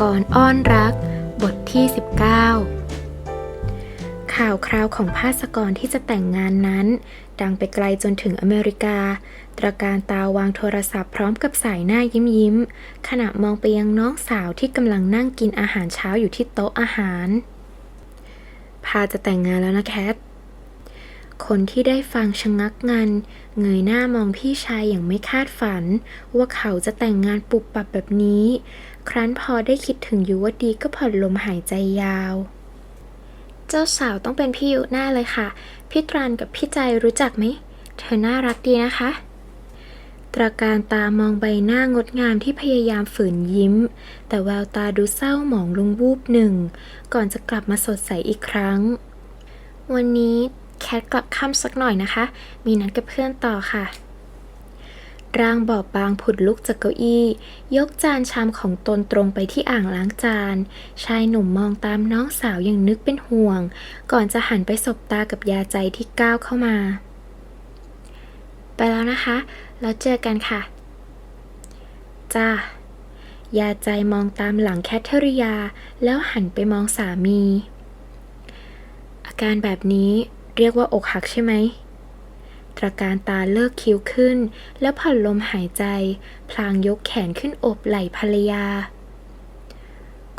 กรอ้อนรัก บทที่ 19 ข่าวคราวของภาสกรที่จะแต่งงานนั้น ดังไปไกลจนถึงอเมริกา ตระการตาวางโทรศัพท์พร้อมกับสายหน้ายิ้มยิ้ม ขณะมองไปยังน้องสาวที่กำลังนั่งกินอาหารเช้าอยู่ที่โต๊ะอาหาร พาจะแต่งงานแล้วนะแคท คนที่ได้ฟังชะงักงัน เงยหน้ามองพี่ชายอย่างไม่คาดฝัน ว่าเขาจะแต่งงานปุบปับแบบนี้ ครั้นพอได้คิดถึงยุวดีก็ผ่อนลมหายใจยาว เจ้าสาวต้องเป็นพี่ยุแน่เลยค่ะ พี่ตรันกับพี่ใจรู้จักไหม เธอน่ารักดีนะคะตราการตามองใบหน้างดงามที่พยายามฝืนยิ้ม แต่แววตาดูเศร้าหมองลงวูบหนึ่ง ก่อนจะกลับมาสดใสอีกครั้ง วันนี้ แคทกลับค่ำสักหน่อยนะคะ มีนัดกับเพื่อนต่อค่ะ ร่างบอบบางผุดลุกจากเก้าอี้ ยกจานชามของตนตรงไปที่อ่างล้างจาน ชายหนุ่มมองตามน้องสาวอย่างนึกเป็นห่วง ก่อนจะหันไปสบตากับยาใจที่ก้าวเข้ามา ไปแล้วนะคะ แล้วเจอกันค่ะ จ้ายาใจมองตามหลังแคทเธอริยา แล้วหันไปมองสามี อาการแบบนี้ เรียกว่าอกหักใช่ไหม ตราการตาเลิกคิ้วขึ้น แล้วผ่อนลมหายใจ พลางยกแขนขึ้นอบไหล่ภรรยา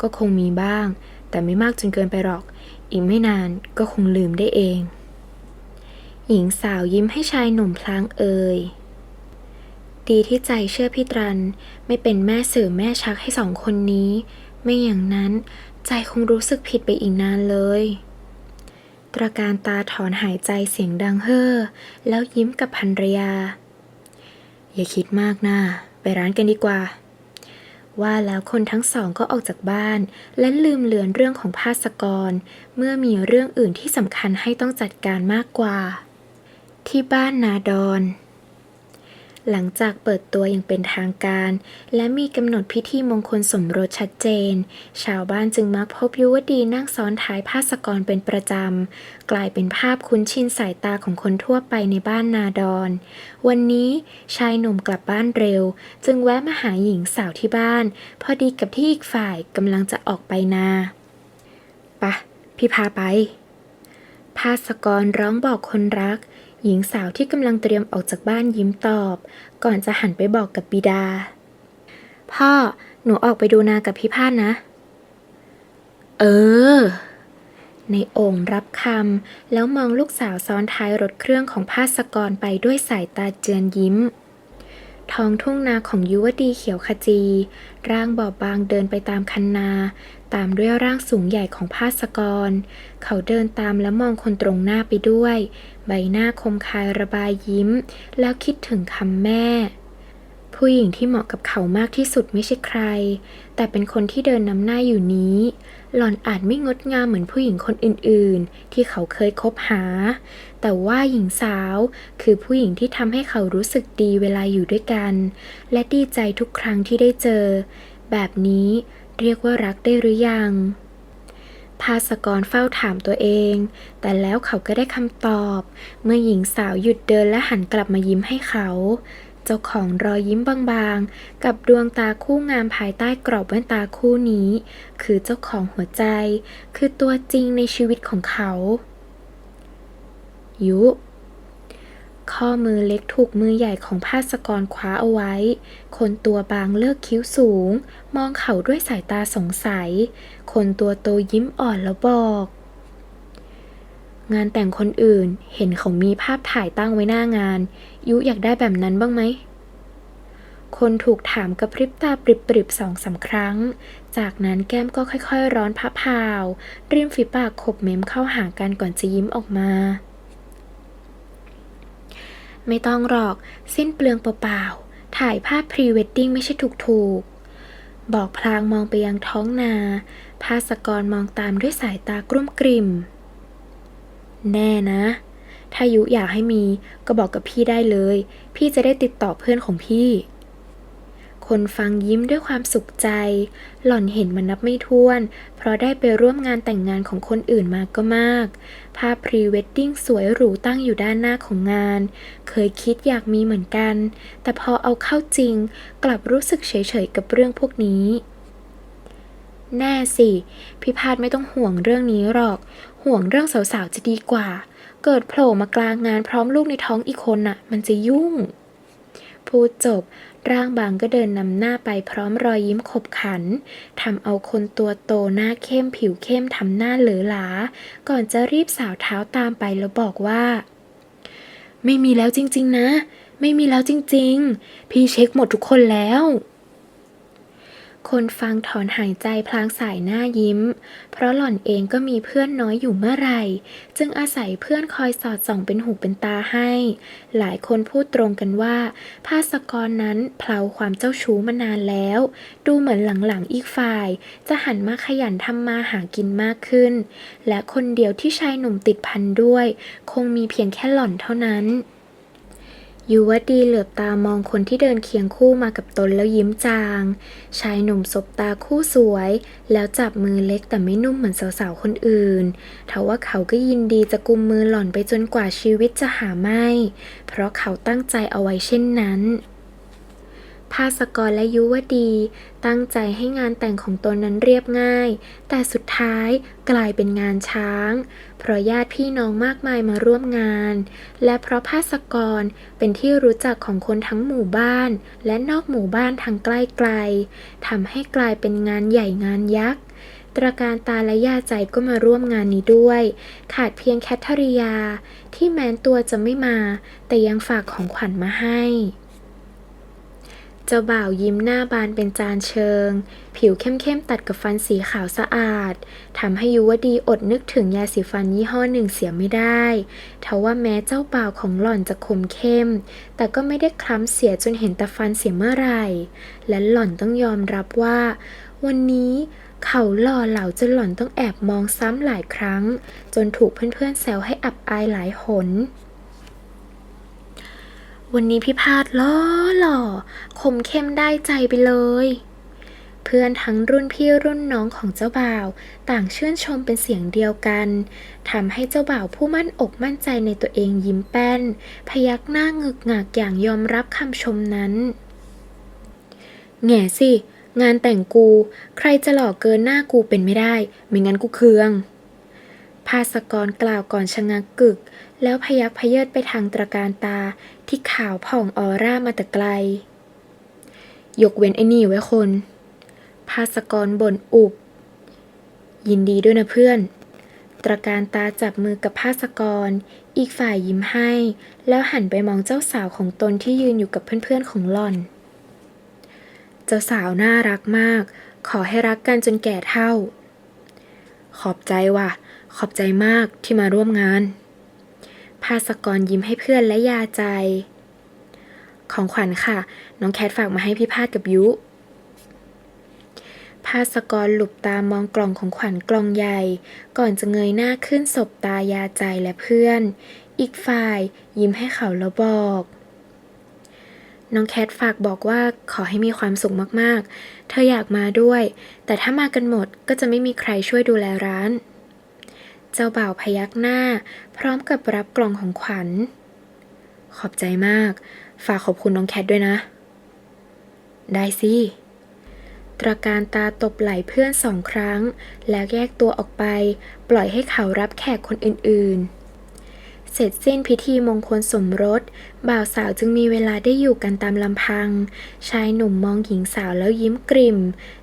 ก็คงมีบ้าง แต่ไม่มากจนเกินไปหรอก อีกไม่นานก็คงลืมได้เอง หญิงสาวยิ้มให้ชายหนุ่มพลางเอ่ยดีที่ใจเชื่อพี่ตรัน ไม่เป็นแม่สื่อแม่ชักให้สองคนนี้ ไม่อย่างนั้นใจคงรู้สึกผิดไปอีกนานเลย ตราการตาถอนหายใจเสียงดังเฮ่อแล้วยิ้มกับภรรยา อย่าคิดมากนะไปร้านกันดีกว่า ว่าแล้วคนทั้งสองก็ออกจากบ้าน และลืมเลือนเรื่องของภาสกร เมื่อมีเรื่องอื่นที่สำคัญให้ต้องจัดการมากกว่า ที่บ้านนาดอน หลังจากเปิดตัวอย่างเป็นทางการ และมีกำหนดพิธีมงคลสมรสชัดเจน ชาวบ้านจึงมักพบยุวดีนั่งซ้อนท้ายภาสกรเป็นประจำ กลายเป็นภาพคุ้นชินสายตาของคนทั่วไปในบ้านนาดอน วันนี้ชายหนุ่มกลับบ้านเร็ว จึงแวะมาหาหญิงสาวที่บ้าน พอดีกับที่อีกฝ่ายกำลังจะออกไปนาปะพี่พาไปภาสกรร้องบอกคนรัก หญิงสาวที่กำลังเตรียมออกจากบ้านยิ้มตอบ ก่อนจะหันไปบอกกับบิดา พ่อ หนูออกไปดูนากับพี่พาดนะ เออ ในโอ่งรับคำแล้วมองลูกสาวซ้อนท้ายรถเครื่องของภาสกรไปด้วยสายตาเจือนยิ้ม ท้องทุ่งนาของยุวดีเขียวขจี ร่างบอบบางเดินไปตามคันนา ตามด้วยร่างสูงใหญ่ของภาสกร เขาเดินตามและมองคนตรงหน้าไปด้วย ใบหน้าคมคายระบายยิ้ม แล้วคิดถึงคำแม่ ผู้หญิงที่เหมาะกับเขามากที่สุดไม่ใช่ใคร แต่เป็นคนที่เดินนำหน้าอยู่นี้ หล่อนอาจไม่งดงามเหมือนผู้หญิงคนอื่นๆ ที่เขาเคยคบหา แต่ว่าหญิงสาวคือผู้หญิงที่ทำให้เขารู้สึกดีเวลาอยู่ด้วยกัน และดีใจทุกครั้งที่ได้เจอ แบบนี้เรียกว่ารักได้หรือยังภาสกรเฝ้าถามตัวเอง แต่แล้วเขาก็ได้คำตอบ เมื่อหญิงสาวหยุดเดินและหันกลับมายิ้มให้เขา เจ้าของรอยยิ้มบางๆ กับดวงตาคู่งามภายใต้กรอบแว่นตาคู่นี้ คือเจ้าของหัวใจ คือตัวจริงในชีวิตของเขา ยุ ข้อมือเล็กถูกมือใหญ่ของภาสกรคว้าเอาไว้ คนตัวบางเลิกคิ้วสูง มองเขาด้วยสายตาสงสัย คนตัวโตยิ้มอ่อนแล้วบอกงานแต่งคนอื่นเห็นเขามีภาพถ่ายตั้งไว้หน้างาน ยุอยากได้แบบนั้นบ้างไหม คนถูกถามกระพริบตาปริบๆสองสามครั้ง จากนั้นแก้มก็ค่อยๆ ร้อนพะพาว ริมฝีปากขบเม้มเข้าหากันก่อนจะยิ้มออกมา ไม่ต้องหรอก สิ้นเปลืองเปล่าๆ ถ่ายภาพพรีเวดดิ้งไม่ใช่ถูกๆ บอกพลางมองไปยังท้องนา ภาสกรมองตามด้วยสายตากลุ้มกลิ่ม แน่นะ ถ้ายุอยากให้มีก็บอกกับพี่ได้เลย พี่จะได้ติดต่อเพื่อนของพี่ คนฟังยิ้มด้วยความสุขใจ หล่อนเห็นมันนับไม่ถ้วน เพราะได้ไปร่วมงานแต่งงานของคนอื่นมาก็มาก ภาพพรีเวดดิ้งสวยหรูตั้งอยู่ด้านหน้าของงาน เคยคิดอยากมีเหมือนกัน แต่พอเอาเข้าจริง กลับรู้สึกเฉยๆกับเรื่องพวกนี้แน่สิ พี่พาดไม่ต้องห่วงเรื่องนี้หรอก ห่วงเรื่องสาวๆจะดีกว่า เกิดโผล่มากลางงานพร้อมลูกในท้องอีกคนน่ะ มันจะยุ่ง พูดจบ ร่างบางก็เดินนำหน้าไปพร้อมรอยยิ้มขบขันทำเอาคนตัวโตหน้าเข้มผิวเข้มทำหน้าเหลือหลา ก่อนจะรีบสาวเท้าตามไปแล้วบอกว่า ไม่มีแล้วจริง ๆ นะ ไม่มีแล้วจริง ๆ พี่เช็คหมดทุกคนแล้ว คนฟังถอนหายใจพลางสายหน้ายิ้ม เพราะหล่อนเองก็มีเพื่อนน้อยอยู่เมื่อไหร่ จึงอาศัยเพื่อนคอยสอดส่องเป็นหูเป็นตาให้ หลายคนพูดตรงกันว่า ภาสกรนั้นเพลาความเจ้าชู้มานานแล้ว ดูเหมือนหลังๆอีกฝ่าย จะหันมาขยันทำมาหากินมากขึ้น และคนเดียวที่ชายหนุ่มติดพันด้วย คงมีเพียงแค่หล่อนเท่านั้น ยุวดีเหลือบตามองคนที่เดินเคียงคู่มากับตนแล้วยิ้มจาง ชายหนุ่มสบตาคู่สวย แล้วจับมือเล็กแต่ไม่นุ่มเหมือนสาวๆคนอื่นทว่าเขาก็ยินดีจะกุมมือหล่อนไปจนกว่าชีวิตจะหาไม่ เพราะเขาตั้งใจเอาไว้เช่นนั้น ภาสกรและยุวดี ตั้งใจให้งานแต่งของตนนั้นเรียบง่าย แต่สุดท้ายกลายเป็นงานช้าง เพราะญาติพี่น้องมากมายมาร่วมงาน และเพราะภาสกรเป็นที่รู้จักของคนทั้งหมู่บ้าน และนอกหมู่บ้านทางใกล้ไกลทำให้กลายเป็นงานใหญ่งานยักษ์ตระการตาและยาใจก็มาร่วมงานนี้ด้วย ขาดเพียงแคทเธอริยา ที่แม้นตัวจะไม่มา แต่ยังฝากของขวัญมาให้ เจ้าบ่าวยิ้มหน้าบานเป็นจานเชิง ผิวเข้มๆตัดกับฟันสีขาวสะอาดทำให้ยุวดีอดนึกถึงยาสีฟันยี่ห้อหนึ่งเสียไม่ได้ทว่าแม้เจ้าบ่าวของหล่อนจะคมเข้ม แต่ก็ไม่ได้คล้ำเสียจนเห็นแต่ฟันเสียเมื่อไหร่ และหล่อนต้องยอมรับว่า วันนี้เขาหล่อเหลาจนหล่อนต้องแอบมองซ้ำหลายครั้ง จนถูกเพื่อนๆแซวให้อับอายหลายหน วันนี้พี่พาดล้อหล่อคมเข้มได้ใจไปเลย เพื่อนทั้งรุ่นพี่รุ่นน้องของเจ้าบ่าว ต่างชื่นชมเป็นเสียงเดียวกันทำให้เจ้าบ่าวผู้มั่นอกมั่นใจในตัวเองยิ้มแป้น พยักหน้างึกงากอย่างยอมรับคำชมนั้น แง่สิ งานแต่งกู ใครจะหล่อเกินหน้ากูเป็นไม่ได้ ไม่งั้นกูเคืองภาสกรกล่าวก่อนชะงักกึก แล้วพยักพเยิดไปทางตระการตา ที่ขาวผ่องออร่ามาแต่ไกล ยกเว้นไอ้นี่ไว้คน ภาสกรบ่นอุบ ยินดีด้วยนะเพื่อน ตระการตาจับมือกับภาสกร อีกฝ่ายยิ้มให้ แล้วหันไปมองเจ้าสาวของตนที่ยืนอยู่กับเพื่อนๆของหล่อน เจ้าสาวน่ารักมาก ขอให้รักกันจนแก่เท่า ขอบใจว่ะ ขอบใจมากที่มาร่วมงาน ภาสกรยิ้มให้เพื่อนและยาใจ ของขวัญค่ะ น้องแคทฝากมาให้พี่พาดกับยุ ภาสกรหลุบตามองกล่องของขวัญกล่องใหญ่ ก่อนจะเงยหน้าขึ้นสบตายาใจและเพื่อน อีกฝ่ายยิ้มให้เขาแล้วบอกน้องแคทฝากบอกว่าขอให้มีความสุขมากๆ เธออยากมาด้วย แต่ถ้ามากันหมดก็จะไม่มีใครช่วยดูแลร้าน เจ้าบ่าวพยักหน้า พร้อมกับรับกล่องของขวัญ ขอบใจมาก ฝากขอบคุณน้องแคทด้วยนะ ได้สิตระการตาตบไหล่เพื่อนสองครั้ง แล้วแยกตัวออกไป ปล่อยให้เขารับแขกคนอื่นๆ เสร็จสิ้นพิธีมงคลสมรส บ่าวสาวจึงมีเวลาได้อยู่กันตามลำพัง ชายหนุ่มมองหญิงสาวแล้วยิ้มกริ่ม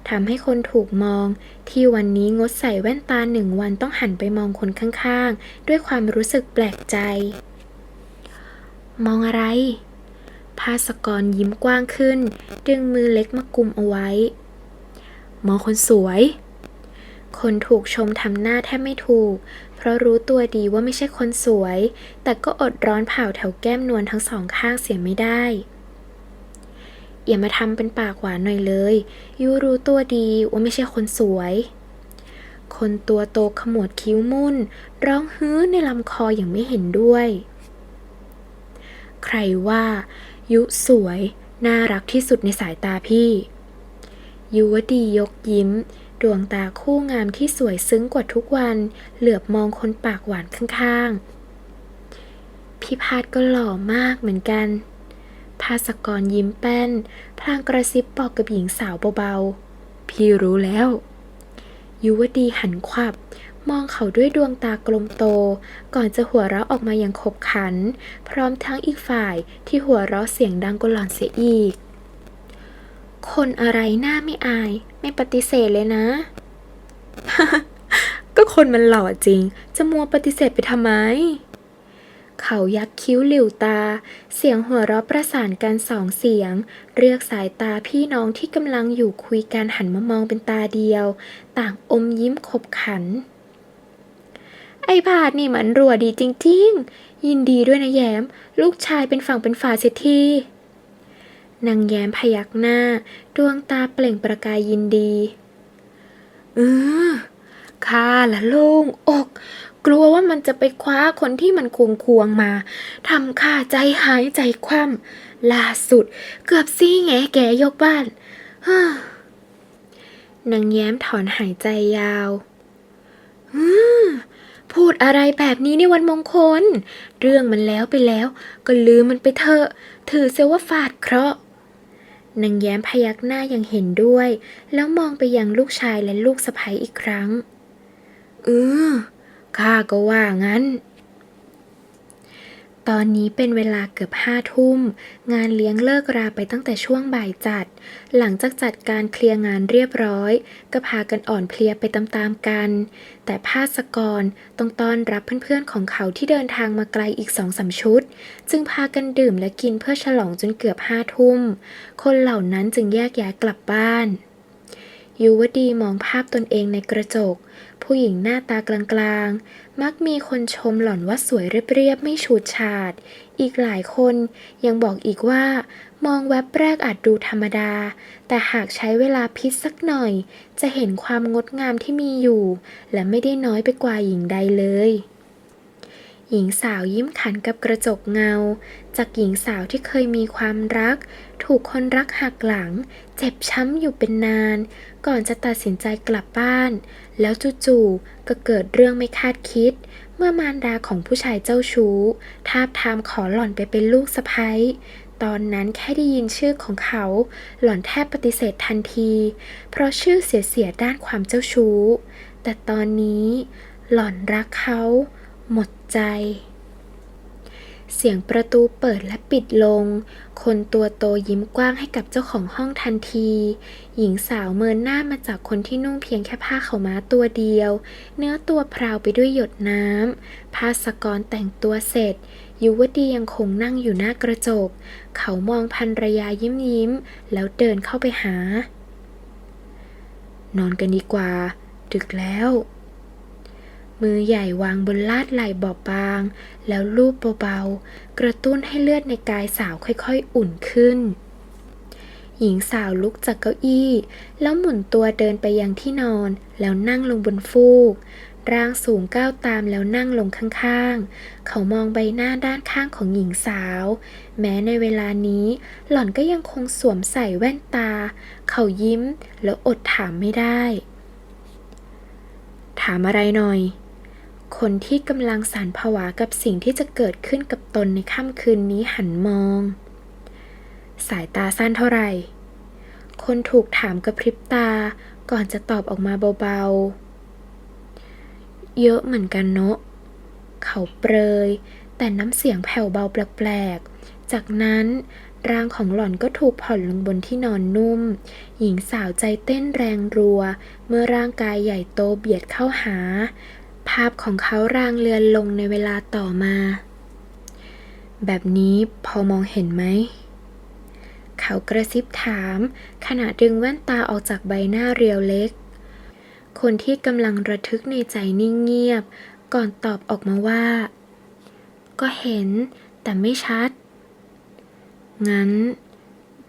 ทำให้คนถูกมอง ที่วันนี้งดใส่แว่นตาหนึ่งวันต้องหันไปมองคนข้างๆ ด้วยความรู้สึกแปลกใจ มองอะไร ภาสกรยิ้มกว้างขึ้น ดึงมือเล็กมากุมเอาไว้ มองคนสวย คนถูกชมทำหน้าแทบไม่ถูก เพราะรู้ตัวดีว่าไม่ใช่คนสวย แต่ก็อดร้อนเผาแถวแก้มนวลทั้งสองข้างเสียไม่ได้ อย่ามาทำเป็นปากหวานหน่อยเลย ยูรู้ตัวดีว่าไม่ใช่คนสวย คนตัวโตขมวดคิ้วมุ่น ร้องฮื้อในลำคออย่างไม่เห็นด้วย ใครว่า ยุสวย น่ารักที่สุดในสายตาพี่ ยุวดียกยิ้ม ดวงตาคู่งามที่สวยซึ้งกว่าทุกวัน เหลือบมองคนปากหวานข้างๆพี่พาดก็หล่อมากเหมือนกัน ภาสกรยิ้มแป้น พลางกระซิบบอกกับหญิงสาวเบาๆ พี่รู้แล้ว ยุวดีหันขวับ มองเขาด้วยดวงตากลมโต ก่อนจะหัวเราะออกมาอย่างขบขัน พร้อมทั้งอีกฝ่ายที่หัวเราะเสียงดังกว่าหลอนเสียอีก คนอะไรหน้าไม่อาย ไม่ปฏิเสธเลยนะ ก็คนมันหล่อจริง จะมัวปฏิเสธไปทำไม เขายักคิ้วหลิวตา เสียงหัวเราะประสานกันสองเสียง เรียกสายตาพี่น้องที่กำลังอยู่คุยกันหันมามองเป็นตาเดียว ต่างอมยิ้มขบขัน ไอ้พาดนี่มันรัวดีจริง ๆ ยินดีด้วยนะแย้ม ลูกชายเป็นฝั่งเป็นฝาเสียที นางแย้มพยักหน้า ดวงตาเปล่งประกายยินดีเออข้าละโล่งอก กลัวว่ามันจะไปคว้าคนที่มันควงควงมาทำข้าใจหายใจคว่ำล่าสุด เกือบซี่แงแกยกบ้านฮ่านางแย้มถอนหายใจยาวอืมพูดอะไรแบบนี้ในวันมงคล เรื่องมันแล้วไปแล้ว ก็ลืมมันไปเถอะ ถือเสียว่าฟาดเคราะห์ นางแย้มพยักหน้าอย่างเห็นด้วย แล้วมองไปยังลูกชายและลูกสะใภ้อีกครั้งเออข้าก็ว่างั้น ตอนนี้เป็นเวลาเกือบห้าทุ่ม งานเลี้ยงเลิกราไปตั้งแต่ช่วงบ่ายจัด หลังจากจัดการเคลียร์งานเรียบร้อย ก็พากันอ่อนเพลียไปตามๆกัน แต่ภาสกรต้องต้อนรับเพื่อนๆของเขาที่เดินทางมาไกลอีกสองสามชุด จึงพากันดื่มและกินเพื่อฉลองจนเกือบห้าทุ่ม คนเหล่านั้นจึงแยกย้ายกลับบ้าน ยุวดีมองภาพตนเองในกระจก ผู้หญิงหน้าตากลางๆ มักมีคนชมหล่อนว่าสวยเรียบๆ ไม่ฉูดฉาด อีกหลายคนยังบอกอีกว่า มองแวบแรกอาจดูธรรมดา แต่หากใช้เวลาพิจสักหน่อย จะเห็นความงดงามที่มีอยู่ และไม่ได้น้อยไปกว่าหญิงใดเลย หญิงสาวยิ้มขันกับกระจกเงา จากหญิงสาวที่เคยมีความรัก ถูกคนรักหักหลัง เจ็บช้ำอยู่เป็นนาน ก่อนจะตัดสินใจกลับบ้าน แล้วจู่ๆก็เกิดเรื่องไม่คาดคิด เมื่อมารดาของผู้ชายเจ้าชู้ ทาบทามขอหล่อนไปเป็นลูกสะใภ้ตอนนั้นแค่ได้ยินชื่อของเขา หล่อนแทบปฏิเสธทันที เพราะชื่อเสียๆด้านความเจ้าชู้ แต่ตอนนี้ หล่อนรักเขา หมด ใจ เสียงประตูเปิดและปิดลง คนตัวโตยิ้มกว้างให้กับเจ้าของห้องทันที หญิงสาวเมินหน้ามาจากคนที่นุ่งเพียงแค่ผ้าเขาม้าตัวเดียว เนื้อตัวพราวไปด้วยหยดน้ำภาสกรแต่งตัวเสร็จยุวดียังคงนั่งอยู่หน้ากระจก เขามองพันรยายิ้มยิ้มๆแล้วเดินเข้าไปหา นอนกันดีกว่า ดึกแล้ว มือใหญ่วางบนลาดไหล่บอบบาง แล้วลูบเบาๆ กระตุ้นให้เลือดในกายสาวค่อยๆอุ่นขึ้น หญิงสาวลุกจากเก้าอี้ แล้วหมุนตัวเดินไปยังที่นอน แล้วนั่งลงบนฟูก ร่างสูงก้าวตามแล้วนั่งลงข้างๆ เขามองใบหน้าด้านข้างของหญิงสาว แม้ในเวลานี้ หล่อนก็ยังคงสวมใส่แว่นตา เขายิ้มแล้วอดถามไม่ได้ถามอะไรหน่อย คนที่กำลังสารผวากับสิ่งที่จะเกิดขึ้นกับตนในค่ำคืนนี้หันมอง สายตาสั้นเท่าไหร่ คนถูกถามกระพริบตาก่อนจะตอบออกมาเบาๆ เยอะเหมือนกันเนาะ เขาเปรย แต่น้ำเสียงแผ่วเบาแปลกๆ จากนั้นร่างของหล่อนก็ถูกผ่อนลงบนที่นอนนุ่ม หญิงสาวใจเต้นแรงรัว เมื่อร่างกายใหญ่โตเบียดเข้าหา ภาพของเขารางเลือนลงในเวลาต่อมา แบบนี้พอมองเห็นไหม เขากระซิบถาม ขณะดึงแว่นตาออกจากใบหน้าเรียวเล็ก คนที่กำลังระทึกในใจนิ่งเงียบ ก่อนตอบออกมาว่า ก็เห็นแต่ไม่ชัด งั้น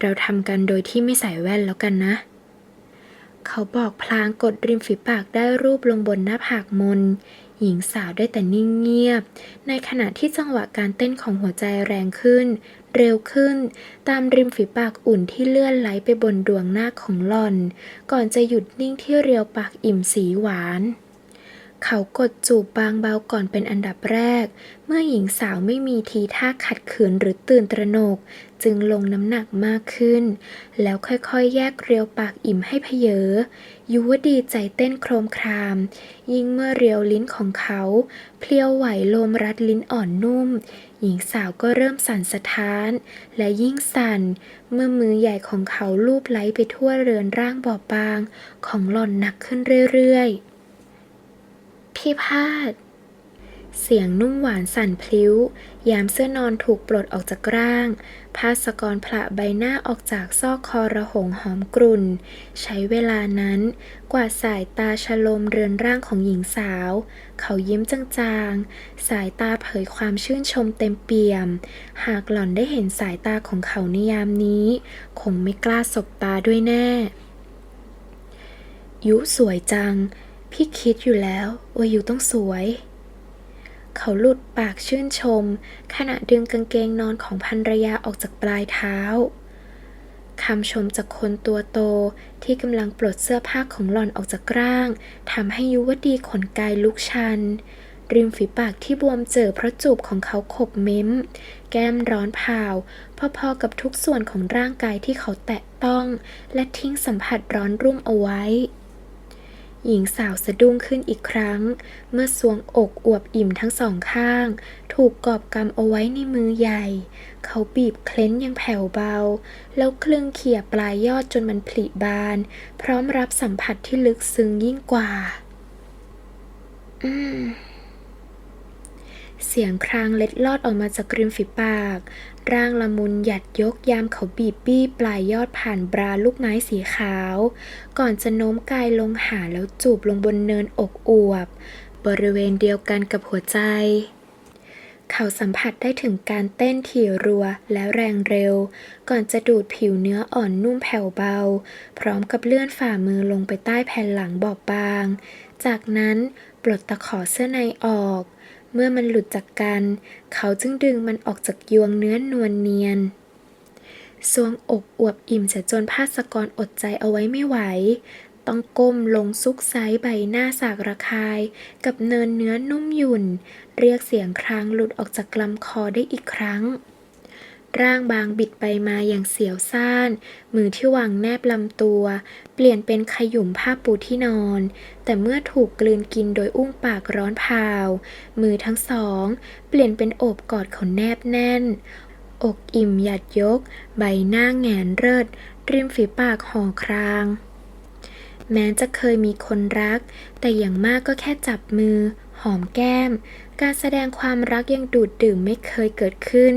เราทำกันโดยที่ไม่ใส่แว่นแล้วกันนะ เขาบอกพลางกดริมฝีปากได้รูปลงบนหน้าผากมน หญิงสาวได้แต่นิ่งเงียบ ในขณะที่จังหวะการเต้นของหัวใจแรงขึ้น เร็วขึ้น ตามริมฝีปากอุ่นที่เลื่อนไหลไปบนดวงหน้าของหล่อน ก่อนจะหยุดนิ่งที่เรียวปากอิ่มสีหวาน เขากดจูบบางเบาก่อนเป็นอันดับแรก เมื่อหญิงสาวไม่มีทีท่าขัดขืนหรือตื่นตระหนก จึงลงน้ำหนักมากขึ้น แล้วค่อยๆ แยกเรียวปากอิ่มให้เพเยอยุวดีใจเต้นโครมคราม ยิ่งเมื่อเรียวลิ้นของเขา เพลียวไหวลมรัดลิ้นอ่อนนุ่ม หญิงสาวก็เริ่มสั่นสะท้าน และยิ่งสั่น เมื่อมือใหญ่ของเขาลูบไล้ไปทั่วเรือนร่างบอบบาง ของหล่อนหนักขึ้นเรื่อยๆ พี่พาด เสียงนุ่มหวานสั่นพลิ้ว ยามเสื้อนอนถูกปลดออกจากร่างพาสกรผละใบหน้าออกจากซอกคอระหงหอมกรุ่น ใช้เวลานั้นกว่าดสายตาชโลมเรือนร่างของหญิงสาว เขายิ้มจางๆ สายตาเผยความชื่นชมเต็มเปี่ยม หากหล่อนได้เห็นสายตาของเขาในยามนี้ คงไม่กล้าสบตาด้วยแน่ ยุสวยจัง พี่คิดอยู่แล้วว่ายุต้องสวย เขาหลุดปากชื่นชม ขณะดึงกางเกงนอนของภรรยาออกจากปลายเท้าคำชมจากคนตัวโตที่กำลังปลดเสื้อผ้าของหล่อนออกจากร่างทำให้ยุวดีขนกายลุกชัน ริมฝีปากที่บวมเจอเพราะจูบของเขาขบเม้ม แก้มร้อนเผาพอๆกับทุกส่วนของร่างกายที่เขาแตะต้อง และทิ้งสัมผัสร้อนรุ่มเอาไว้ หญิงสาวสะดุ้งขึ้นอีกครั้ง เมื่อสวงอกอวบอิ่มทั้งสองข้าง ถูกกอบกำเอาไว้ในมือใหญ่ เขาบีบเคล้นยังแผ่วเบา แล้วคลึงเขี่ยปลายยอดจนมันผลิบาน พร้อมรับสัมผัสที่ลึกซึ้งยิ่งกว่า อืมเสียงครางเล็ดลอดออกมาจากริมฝีปาก ร่างละมุนหยัดยกยามเขาบีบบี้ปลายยอดผ่านบราลูกไม้สีขาว ก่อนจะโน้มกายลงหาแล้วจูบลงบนเนินอกอวบ บริเวณเดียวกันกับหัวใจ เขาสัมผัสได้ถึงการเต้นถี่รัวและแรงเร็ว ก่อนจะดูดผิวเนื้ออ่อนนุ่มแผ่วเบา พร้อมกับเลื่อนฝ่ามือลงไปใต้แผ่นหลังบอบบาง จากนั้นปลดตะขอเสื้อในออก เมื่อมันหลุดจากกัน เขาจึงดึงมันออกจากยวงเนื้อนวลเนียนสวงอกอวบอิ่มเสียจนภาสกรอดใจเอาไว้ไม่ไหว ต้องก้มลงซุกไซใบหน้าสากระคาย กับเนินเนื้อนุ่มหยุ่น เรียกเสียงครางหลุดออกจากลำคอได้อีกครั้ง ร่างบางบิดไปมาอย่างเสียวซ่าน มือที่วางแนบลำตัว เปลี่ยนเป็นขยุ่มผ้าปูที่นอน แต่เมื่อถูกกลืนกินโดยอุ้งปากร้อนเผามือทั้งสอง เปลี่ยนเป็นโอบกอดเขาแนบแน่น อกอิ่มหยัดยก ใบหน้าแหงนเริด ริมฝีปากห่อคราง แม้จะเคยมีคนรัก แต่อย่างมากก็แค่จับมือ หอมแก้ม การแสดงความรักยังดูดดื่มไม่เคยเกิดขึ้น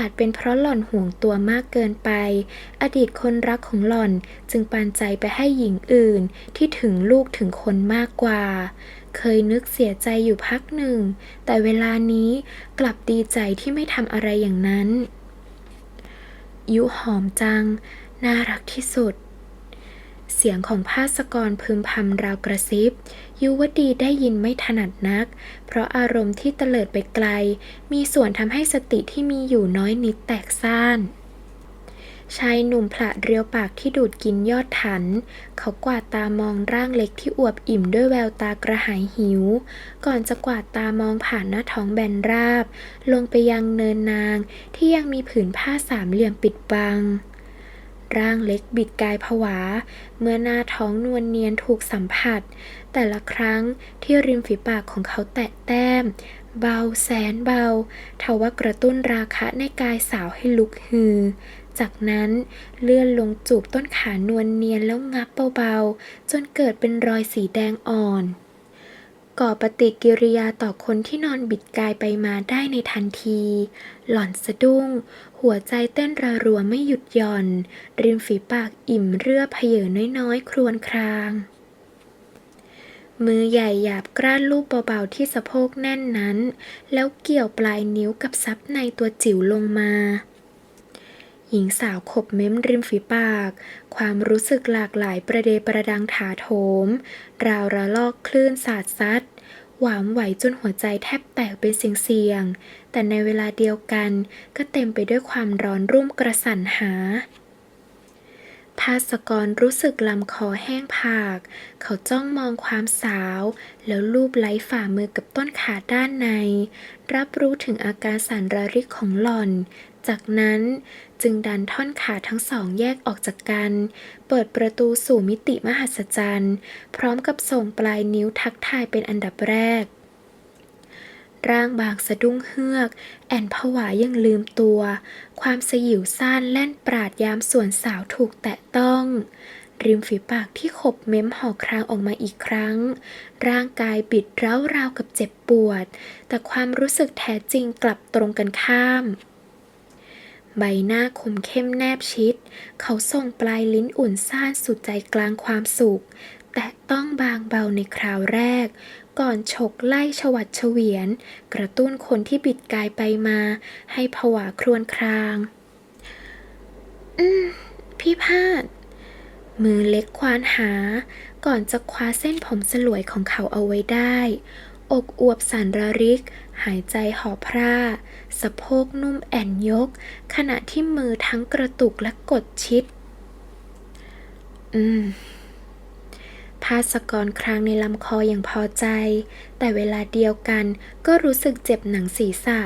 อาจเป็นเพราะหล่อนห่วงตัวมากเกินไป อดีตคนรักของหล่อนจึงปานใจไปให้หญิงอื่นที่ถึงลูกถึงคนมากกว่า เคยนึกเสียใจอยู่พักหนึ่ง แต่เวลานี้กลับดีใจที่ไม่ทำอะไรอย่างนั้น ยุหอมจัง น่ารักที่สุด เสียงของภาสกรพึมพำราวกระซิบ ยุวดีได้ยินไม่ถนัดนัก เพราะอารมณ์ที่เตลิดไปไกล มีส่วนทำให้สติที่มีอยู่น้อยนิดแตกซ่านชายหนุ่มผละเรียวปากที่ดูดกินยอดถัน เขากวาดตามองร่างเล็กที่อวบอิ่มด้วยแววตากระหายหิว ก่อนจะกวาดตามองผ่านหน้าท้องแบนราบ ลงไปยังเนินนางที่ยังมีผืนผ้าสามเหลี่ยมปิดบัง ร่างเล็กบิดกายผวา เมื่อหน้าท้องนวลเนียนถูกสัมผัส แต่ละครั้งที่ริมฝีปากของเขาแตะแต้ม เบาแสนเบาทว่ากระตุ้นราคะในกายสาวให้ลุกฮือ จากนั้นเลื่อนลงจูบต้นขานวลเนียนแล้วงับเบาๆ จนเกิดเป็นรอยสีแดงอ่อน ก่อปฏิกิริยาต่อคนที่นอนบิดกายไปมาได้ในทันที หล่อนสะดุ้ง หัวใจเต้นระรัวไม่หยุดหย่อน ริมฝีปากอิ่มเรือเพเยอน้อยๆ ครวญคราง มือใหญ่หยาบกร้านลูบเบาๆที่สะโพกแน่นนั้น แล้วเกี่ยวปลายนิ้วกับซับในตัวจิ๋วลงมา หญิงสาวขบเม้มริมฝีปาก ความรู้สึกหลากหลายประเดประดังถาโถม ราวระลอกคลื่นสาดซัด หวามไหวจนหัวใจแทบแตกเป็นเสียงๆ แต่ในเวลาเดียวกันก็เต็มไปด้วยความร้อนรุ่มกระสันหาภาสกรรู้สึกลำคอแห้งผาก เขาจ้องมองความสาว แล้วลูบไล้ฝ่ามือกับต้นขาด้านใน รับรู้ถึงอาการสั่นระริกของหล่อน จากนั้นจึงดันท่อนขาทั้งสองแยกออกจากกัน เปิดประตูสู่มิติมหัศจรรย์ พร้อมกับส่งปลายนิ้วทักทายเป็นอันดับแรก ร่างบางสะดุ้งเฮือก แอนผวายังลืมตัว ความสยิวซ่านแล่นปราดยามส่วนสาวถูกแตะต้อง ริมฝีปากที่ขบเม้มห่อครางออกมาอีกครั้ง ร่างกายบิดเร้าราวกับเจ็บปวด แต่ความรู้สึกแท้จริงกลับตรงกันข้าม ใบหน้าคมเข้มแนบชิด เขาส่งปลายลิ้นอุ่นซ่านสุดใจกลางความสุข แต่ต้องบางเบาในคราวแรก ก่อนฉกไล่ฉวัดเฉวียน กระตุ้นคนที่บิดกายไปมา ให้ผวาครวญคราง อืม พี่พาด มือเล็กควานหา ก่อนจะคว้าเส้นผมสลวยของเขาเอาไว้ได้ อกอวบสันระริก หายใจหอพร่า สะโพกนุ่มแอนยก ขณะที่มือทั้งกระตุกและกดชิด อืมพาสกรครางในลำคออย่างพอใจ แต่เวลาเดียวกันก็รู้สึกเจ็บหนังศีรษะ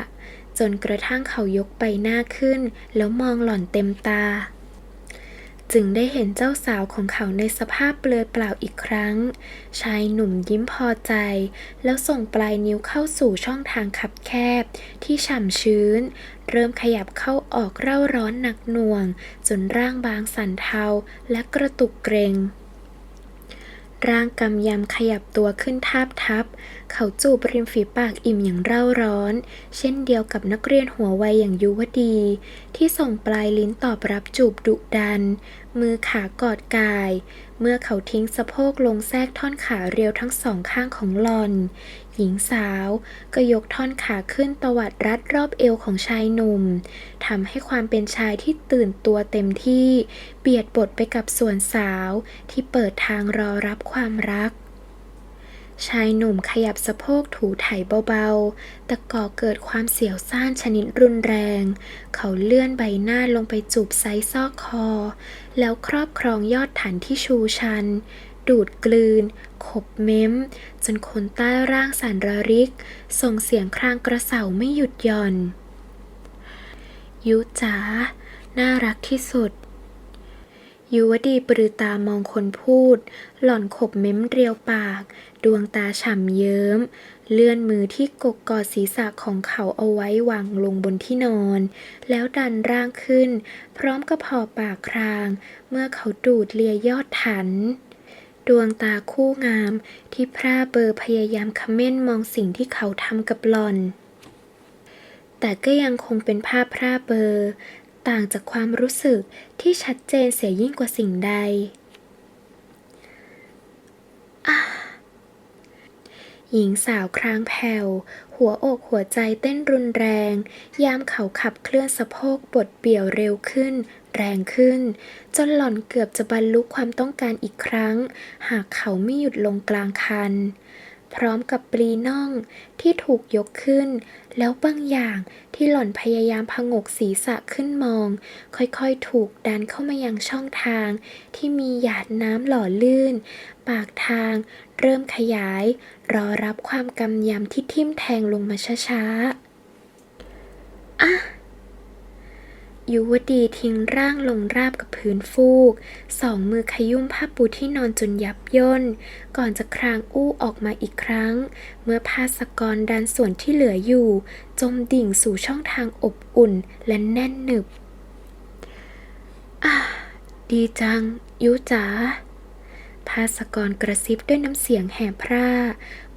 จนกระทั่งเขายกใบหน้าขึ้น แล้วมองหล่อนเต็มตา จึงได้เห็นเจ้าสาวของเขาในสภาพเปลือยเปล่าอีกครั้ง ชายหนุ่มยิ้มพอใจ แล้วส่งปลายนิ้วเข้าสู่ช่องทางคับแคบ ที่ฉ่ำชื้น เริ่มขยับเข้าออกเร่าร้อนหนักหน่วง จนร่างบางสั่นเทาและกระตุกเกรงร่างกำยำขยับตัวขึ้นทาบทับ เขาจูบริมฝีปากอิ่มอย่างเร่าร้อน เช่นเดียวกับนักเรียนหัววัยอย่างยุวดี ที่ส่งปลายลิ้นตอบรับจูบดุดัน มือขากอดกาย เมื่อเขาทิ้งสะโพกลงแทรกท่อนขาเรียวทั้งสองข้างของหลอน หญิงสาวก็ยกท่อนขาขึ้นตวัดรัดรอบเอวของชายหนุ่มทำให้ความเป็นชายที่ตื่นตัวเต็มที่ เบียดบทไปกับส่วนสาวที่เปิดทางรอรับความรัก ชายหนุ่มขยับสะโพกถูไถเบาๆ แต่ก่อเกิดความเสียวซ่านชนิดรุนแรง เขาเลื่อนใบหน้าลงไปจูบไซส์ซอกคอ แล้วครอบครองยอดฐานที่ชูชัน ดูดกลืน ขบเม้ม จนคนใต้ร่างสันระริก ส่งเสียงครางกระเสาไม่หยุดหย่อน ยุจ๋าน่ารักที่สุด ยุวดีปรือตามองคนพูด หล่อนขบเม้มเรียวปาก ดวงตาฉ่ำเยิ้ม เลื่อนมือที่กกกอดศีรษะของเขาเอาไว้วางลงบนที่นอน แล้วดันร่างขึ้น พร้อมกับพอปากคราง เมื่อเขาดูดเลียยอดถัน ดวงตาคู่งามที่พร่าเบอร์พยายามคเม่นมองสิ่งที่เขาทำกับหล่อนแต่ก็ยังคงเป็นภาพพร่าเบอร์ ต่างจากความรู้สึกที่ชัดเจนเสียยิ่งกว่าสิ่งใด หญิงสาวครางแผ่ว หัวอกหัวใจเต้นรุนแรง ยามเขาขับเคลื่อนสะโพกบดเบี่ยวเร็วขึ้น แรงขึ้น จนหล่อนเกือบจะบรรลุความต้องการอีกครั้ง หากเขาไม่หยุดลงกลางคัน พร้อมกับปลีน่องที่ถูกยกขึ้น แล้วบางอย่างที่หล่อนพยายามพงกศีรษะขึ้นมอง ค่อยๆถูกดันเข้ามายังช่องทาง ที่มีหยาดน้ำหล่อลื่น ปากทางเริ่มขยาย รอรับความกำยำที่ทิ่มแทงลงมาช้าๆอะ ยุวดีทิ้งร่างลงราบกับพื้นฟูก สองมือขยุ่มผ้าปูที่นอนจนยับย่น ก่อนจะครางอู้ออกมาอีกครั้ง เมื่อพาสกรดันส่วนที่เหลืออยู่ จมดิ่งสู่ช่องทางอบอุ่นและแน่นหนึบ อะดีจัง ยุจ๋า ภาสกรกระซิบด้วยน้ำเสียงแห่พร่า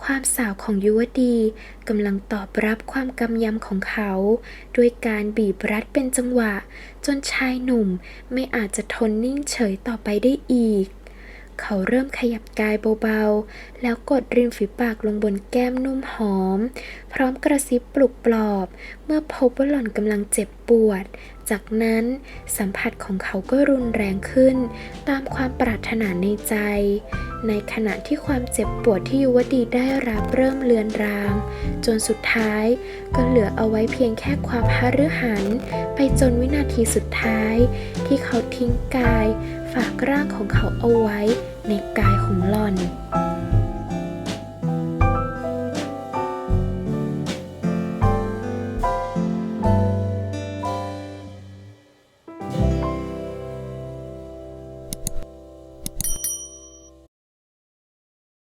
ความสาวของยุวดีกำลังตอบรับความกำยำของเขา ด้วยการบีบรัดเป็นจังหวะ จนชายหนุ่มไม่อาจจะทนนิ่งเฉยต่อไปได้อีก เขาเริ่มขยับกายเบาๆ แล้วกดริมฝีปากลงบนแก้มนุ่มหอม พร้อมกระซิบปลุกปลอบ เมื่อพบว่าหล่อนกำลังเจ็บปวด จากนั้นสัมผัสของเขาก็รุนแรงขึ้น ตามความปรารถนาในใจ ในขณะที่ความเจ็บปวดที่ยุวดีได้รับเริ่มเลือนราง จนสุดท้ายก็เหลือเอาไว้เพียงแค่ความหฤหัน ไปจนวินาทีสุดท้าย ที่เขาทิ้งกาย ฝากร่างของเขาเอาไว้ในกายของหล่อน